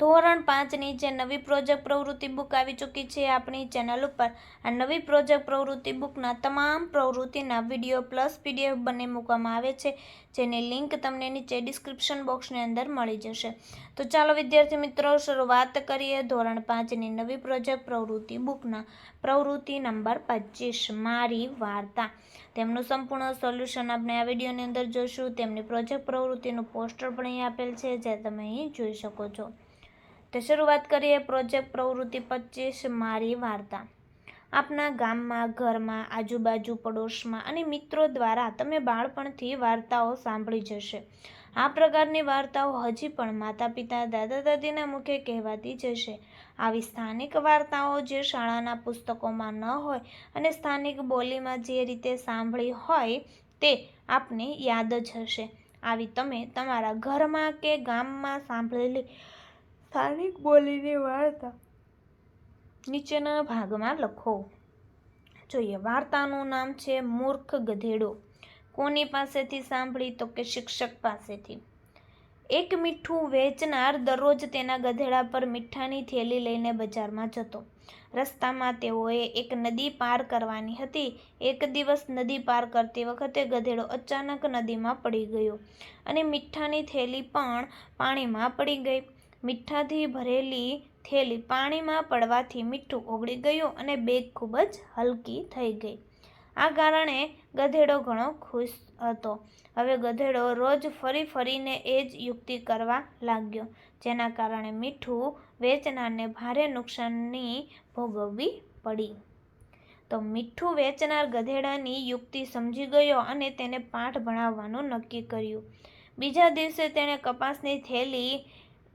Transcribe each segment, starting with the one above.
ધોરણ પાંચની જે નવી પ્રોજેક્ટ પ્રવૃત્તિ બુક આવી ચૂકી છે આપણી ચેનલ ઉપર, આ નવી પ્રોજેક્ટ પ્રવૃત્તિ બુકના તમામ પ્રવૃત્તિના વીડિયો પ્લસ પીડીએફ બંને મૂકવામાં આવે છે, જેની લિંક તમને નીચે ડિસ્ક્રિપ્શન બોક્સની અંદર મળી જશે. તો ચાલો વિદ્યાર્થી મિત્રો, શરૂઆત કરીએ ધોરણ પાંચની નવી પ્રોજેક્ટ પ્રવૃત્તિ બુકના. પ્રવૃત્તિ નંબર પચીસ, મારી વાર્તા. તેમનું સંપૂર્ણ સોલ્યુશન આપણે આ વિડીયોની અંદર જોઈશું. તેમની પ્રોજેક્ટ પ્રવૃત્તિનું પોસ્ટર પણ અહીં આપેલ છે, જે તમે અહીં જોઈ શકો છો. તો શરૂઆત કરીએ પ્રોજેક્ટ પ્રવૃત્તિ પચીસ મારી વાર્તા. આપના ગામમાં, ઘરમાં, આજુબાજુ પડોશમાં અને મિત્રો દ્વારા તમે બાળપણથી વાર્તાઓ સાંભળી જશે. આ પ્રકારની વાર્તાઓ હજી પણ માતા પિતા દાદા દાદીના મુખે કહેવાતી જશે. આવી સ્થાનિક વાર્તાઓ જે શાળાના પુસ્તકોમાં ન હોય અને સ્થાનિક બોલીમાં જે રીતે સાંભળી હોય તે આપને યાદ જ હશે. આવી તમે તમારા ઘરમાં કે ગામમાં સાંભળેલી સ્થાનિક બોલીની વાર્તા. નીચેના ભાગમાં લખો. જોઈએ, વાર્તાનું નામ છે મૂર્ખ ગધેડો. કોની પાસેથી સાંભળી તો કે શિક્ષક પાસેથી? એક મીઠું વેચનાર દરરોજ તેના ગધેડા પર મીઠાની થેલી લઈને બજારમાં જતો. રસ્તામાં તેઓએ એક નદી પાર કરવાની હતી. એક દિવસ નદી પાર કરતી વખતે ગધેડો અચાનક નદીમાં પડી ગયો અને મીઠાની થેલી પણ પાણીમાં પડી ગઈ. મીઠાથી ભરેલી થેલી પાણીમાં પડવાથી મીઠું ઓગળી ગયું અને બેગ ખૂબ જ હલકી થઈ ગઈ. આ કારણે ગધેડો ઘણો ખુશ હતો. હવે ગધેડો રોજ ફરી ફરીને એ જ યુક્તિ કરવા લાગ્યો, જેના કારણે મીઠું વેચનારને ભારે નુકસાનની ભોગવવી પડી. તો મીઠું વેચનાર ગધેડાની યુક્તિ સમજી ગયો અને તેને પાઠ ભણાવવાનું નક્કી કર્યું. બીજા દિવસે તેણે કપાસની થેલી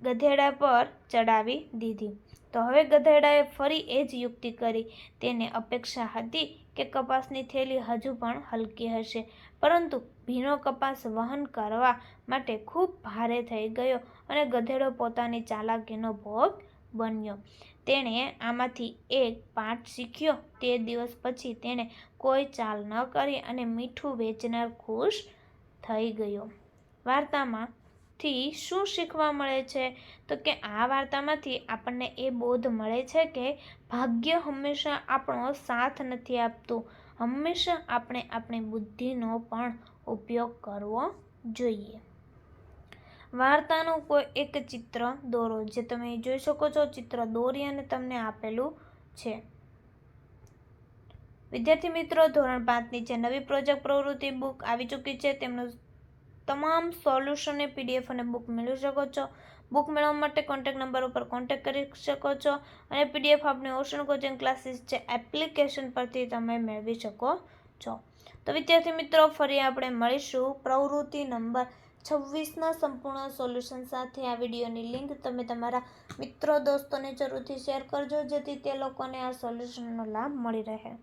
ગધેડા પર ચડાવી દીધી. તો હવે ગધેડાએ ફરી એ જ યુક્તિ કરી. તેને અપેક્ષા હતી કે કપાસની થેલી હજુ પણ હલકી હશે. પરંતુ ભીનો કપાસ વહન કરવા માટે ખૂબ ભારે થઈ ગયો અને ગધેડો પોતાની ચાલાકીનો ભોગ બન્યો. તેણે આમાંથી એક પાઠ શીખ્યો. તે દિવસ પછી તેણે કોઈ ચાલ ન કરી અને મીઠું વેચનાર ખુશ થઈ ગયો. વાર્તામાં થી શું શીખવા મળે છે? તો કે આ વાર્તામાંથી આપણને એ બોધ મળે છે કે ભાગ્ય હંમેશા આપણો સાથ નથી આપતું. હંમેશા આપણે આપણી બુદ્ધિનો પણ ઉપયોગ કરવો જોઈએ. વાર્તાનું કોઈ એક ચિત્ર દોરો, જે તમે જોઈ શકો છો. ચિત્ર દોરી અને તમને આપેલું છે. વિદ્યાર્થી મિત્રો, ધોરણ પાંચની જે નવી પ્રોજેક્ટ પ્રવૃત્તિ બુક આવી ચૂકી છે, તેમનું તમામ સોલ્યુશન એ પીડીએફ અને બુક મેળવી શકો છો. બુક મેળવવા માટે કોન્ટેક્ટ નંબર ઉપર કોન્ટેક્ટ કરી શકો છો અને પીડીએફ આપણી ઓશન કોચિંગ ક્લાસીસ છે એપ્લિકેશન પરથી તમે મેળવી શકો છો. તો વિદ્યાર્થી મિત્રો, ફરી આપણે મળીશું પ્રવૃત્તિ નંબર છવ્વીસના સંપૂર્ણ સોલ્યુશન સાથે. આ વિડીયોની લિંક તમે તમારા મિત્રો, દોસ્તોને જરૂરથી શેર કરજો, જેથી તે લોકોને આ સોલ્યુશનનો લાભ મળી રહે.